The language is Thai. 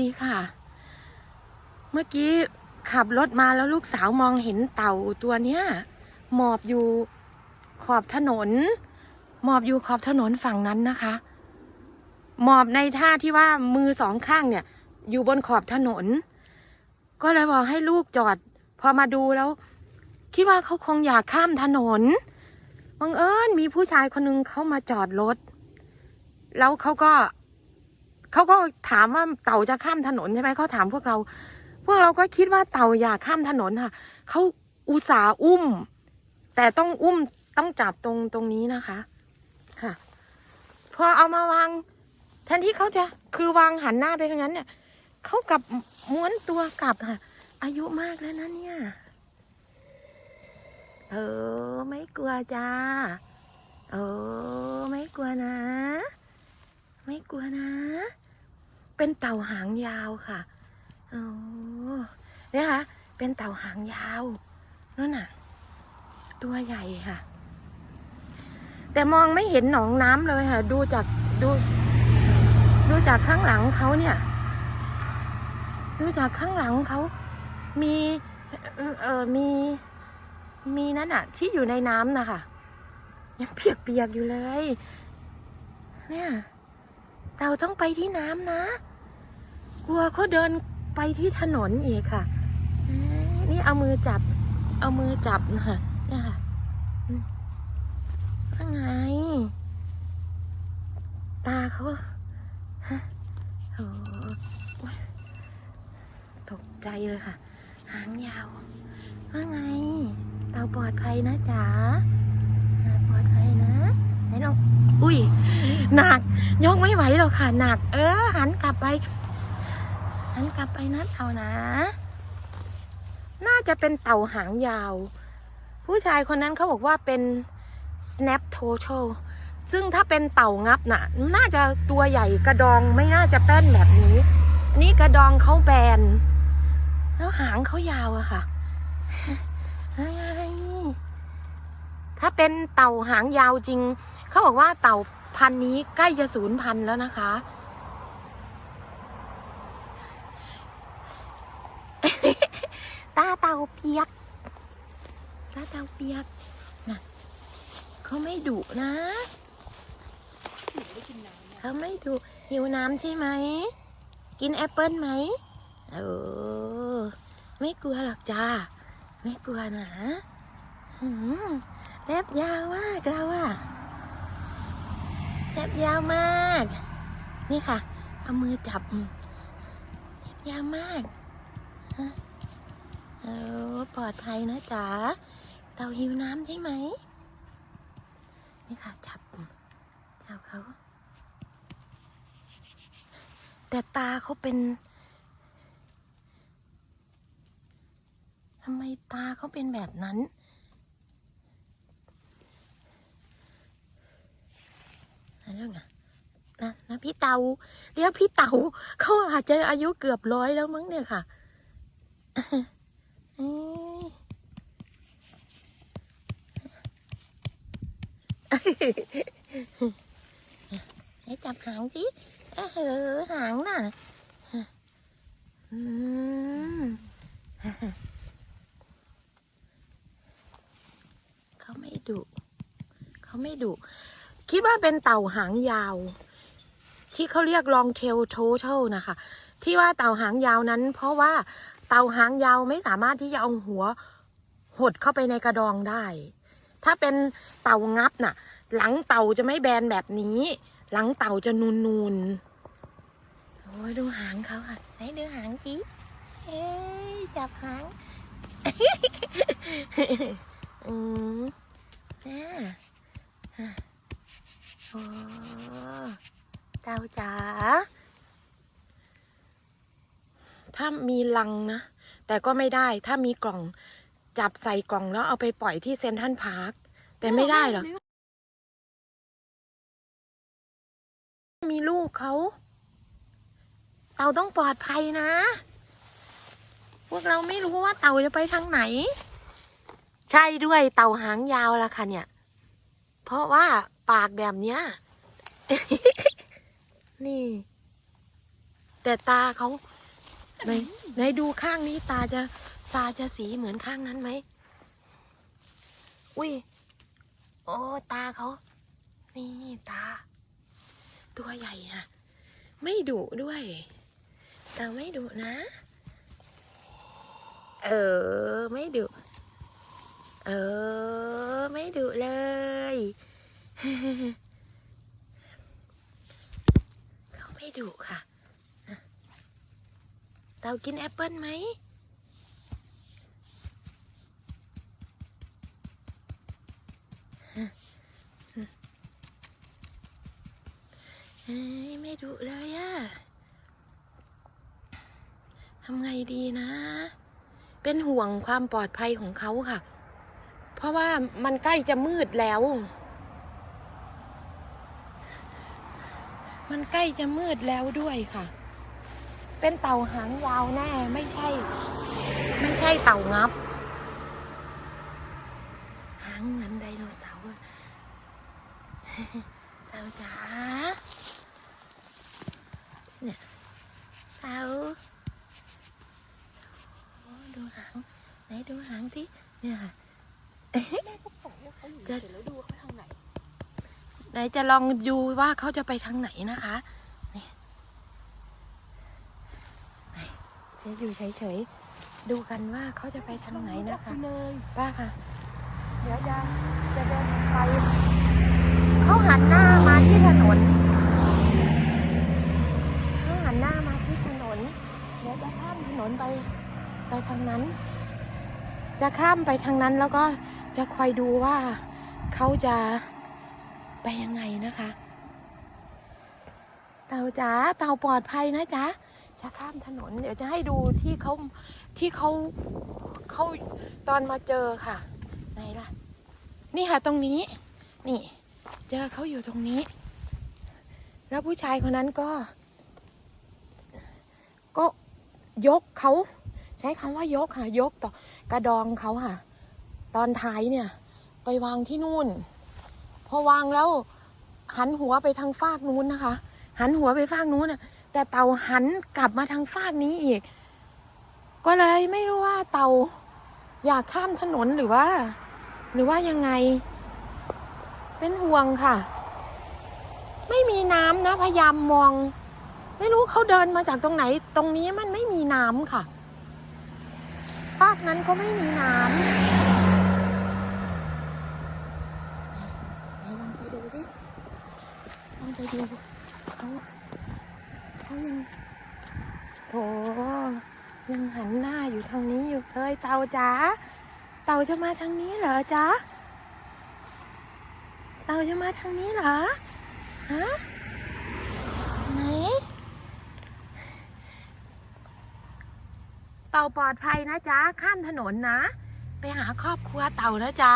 ดีค่ะ เมื่อกี้ขับรถมาแล้วลูกสาวมองเห็นเต่าตัวเนี้ย หมอบอยู่ขอบถนน หมอบอยู่ขอบถนนฝั่งนั้นนะคะ หมอบในท่าที่ว่ามือสองข้างเนี่ย อยู่บนขอบถนน ก็เลยบอกให้ลูกจอด พอมาดูแล้ว คิดว่าเขาคงอยากข้ามถนนบังเอิญมีผู้ชายคนหนึงเขามาจอดรถ แล้วเขาก็ เขาก็ถามว่าเต่าจะข้ามถนนใช่ไหมเขาถามพวกเรา พวกเราก็คิดว่าเต่าอยากข้ามถนนค่ะเขาอุตส่าห์อุ้ม แต่ต้องอุ้มต้องจับตรงตรงนี้นะคะ ค่ะ พอเอามาวางแทนที่เขาจะคือวางหันหน้าไปทางนั้นเนี่ยเขากลับม้วนตัวกลับค่ะ อายุมากแล้วนะเนี่ยเออไม่กลัวจ้าเออไม่กลัวนะ ไม่กลัวนะ เป็นเต่าหางยาวค่ะโอ้เนี่ยค่ะ เป็นเต่าหางยาวนั่นน่ะ ตัวใหญ่ค่ะ แต่มองไม่เห็นหนองน้ำเลยค่ะ ดูจากดูดูจากข้างหลังเขาเนี่ย ดูจากข้างหลังเขามีเออเออมี มีนั่นอะที่อยู่ในน้ำนะคะยังเปียกๆอยู่เลย เนี่ย เต่าต้องไปที่น้ำนะ กลัวเขาเดินไปที่ถนนอีกค่ะ นี่เอามือจับ เอามือจับนะคะนี่ค่ะว่าไง ตาเขาฮะโอ้โอ๊ยตกใจเลยค่ะ หางยาว ว่าไงเต่าปลอดภัยนะจ๋าอ่าปลอดภัยนะไหนน้องอุ้ยหนักยกไม่ไหวหรอกค่ะหนัก เออ หันกลับไป หันกลับไปนะเต่านะ น่าจะเป็นเต่าหางยาว ผู้ชายคนนั้นเขาบอกว่าเป็น snap total ซึ่งถ้าเป็นเต่างับน่ะ น่าจะตัวใหญ่กระดองไม่น่าจะแป้นแบบนี้นนี้กระดองเขาแบน แล้วหางเขายาวอะค่ะถ้าเป็นเต่าหางยาวจริง เขาบอกว่าเต่าพันนี้ใกล้จะสูญพันธุ์แล้วนะคะ ตา เปียกตาเตาเปียกนะเขาไม่ดุนะเขาไม่ดุหิวน้ำใช่ไหม กินแอปเปิ้ลไหมเออไม่กลัวหรอกจ้า ไม่กลัวนะหืมเล็บยาวมากเราอะเล็บยาวมาก นี่ค่ะ เอามือจับเล็บยาวมาก ฮะ เออปลอดภัยนะจ๋าเต่าหิวน้ำใช่ไหม นี่ค่ะ จับจับเขา แต่ตาเขาเป็นทำไมตาเขาเป็นแบบนั้นอะไรเงี้ยนะนะพี่เตาเรียกพี่เตาเขาอาจจะอายุเกือบร้อยแล้วมั้งเนี่ยค่ะ ให้จับหางสิเออหางน่ะอืมเขาไม่ดุเขาไม่ดุคิดว่าเป็นเต่าหางยาว ที่เขาเรียกลองเทลโทเทลนะคะ ที่ว่าเต่าหางยาวนั้น เพราะว่า เต่าหางยาวไม่สามารถที่จะเอาหัวหดเข้าไปในกระดองได้ ถ้าเป็นเต่างับน่ะ หลังเต่าจะไม่แบนแบบนี้ หลังเต่าจะนูนนูนโอ้ยดูหางเขาค่ะไหนดูหางสิเอ้ยจับหางอืมอ่าโอ้เต่าจ๋า ถ้ามีลังนะ แต่ก็ไม่ได้ถ้ามีกล่องจับใส่กล่องแล้วเอาไปปล่อยที่เซนทรัลพาร์คแต่ไม่ได้หรอกมีลูกเขาเต่าต้องปลอดภัยนะ พวกเราไม่รู้ว่าเต่าจะไปทางไหน ใช่ด้วยเต่าหางยาวละค่ะเนี่ย เพราะว่าปากแบบเนี้ย นี่ แต่ตาเขา ไหนไหนดูข้างนี้ตาจะตาจะสีเหมือนข้างนั้นไหม อุ้ย โอ้ ตาเขา นี่ตา ตัวใหญ่อะไม่ดุด้วยต่ไม่ดุนะ เออ ไม่ดุ เออ ไม่ดุเลย เขาไม่ดุค่ะ ต่ากินแอปเปิ้ลไหมไม่ดุเลยอะทำไงดีนะ เป็นห่วงความปลอดภัยของเขาค่ะ เพราะว่ามันใกล้จะมืดแล้ว มันใกล้จะมืดแล้วด้วยค่ะ เป็นเต่าหางยาวแน่ไม่ใช่ ไม่ใช่เต่างับ หางเหมือนไดโนเสาร์อะเต่าจ๋าเนี่ยเต่าโอ้ดูหางไหนดูหางที่เนี่ยค่ะแม่ก็บอกว่าเขาอยู่จะเฉยๆแล้วดูว่าเขาทางไหนไหนจะลองดูว่าเขาจะไปทางไหนนะคะนี่ไหน จะอยู่เฉยๆ ดูกันว่าเขาจะไปทางไหนนะคะเลยป้าค่ะ เดี๋ยวจะจะเดินไป เขาหันหน้ามาที่ถนนเขาหันหน้ามาที่ถนน เดี๋ยวจะข้ามถนนไปไปทางนั้น จะข้ามไปทางนั้นแล้วก็จะคอยดูว่าเขาจะไปยังไงนะคะ เต่าจ๋าเต่าปลอดภัยนะจ๊ะ จะข้ามถนน เดี๋ยวจะให้ดูที่เขาที่เขาเขาตอนมาเจอค่ะ ไหนล่ะ นี่ค่ะตรงนี้ นี่ เจอเขาอยู่ตรงนี้ แล้วผู้ชายคนนั้นก็ ก็ยกเขาใช้คำว่ายกค่ะ ยกต่อกระดองเขาค่ะ ตอนท้ายเนี่ย ไปวางที่นู่น พอวางแล้วหันหัวไปทางฟากนู้นนะคะ หันหัวไปฟากนู้นน่ะ แต่เต่าหันกลับมาทางฟากนี้อีก ก็เลยไม่รู้ว่าเต่าอยากข้ามถนนหรือว่า หรือว่ายังไง เป็นห่วงค่ะ ไม่มีน้ำนะพยายามมอง ไม่รู้เขาเดินมาจากตรงไหน ตรงนี้มันไม่มีน้ำค่ะภาคนั้นก็ไม่มีน้ำลองไปดูสิลองไปดูเขา เขายังโถยังหันหน้าอยู่ทางนี้อยู่เลยเต่าจ๋าเต่าจะมาทางนี้เหรอจ๊ะเต่าจะมาทางนี้เหรอฮะไหนเต่าปลอดภัยนะจ๊ะข้ามถนนนะ ไปหาครอบครัวเต่านะจ๊ะ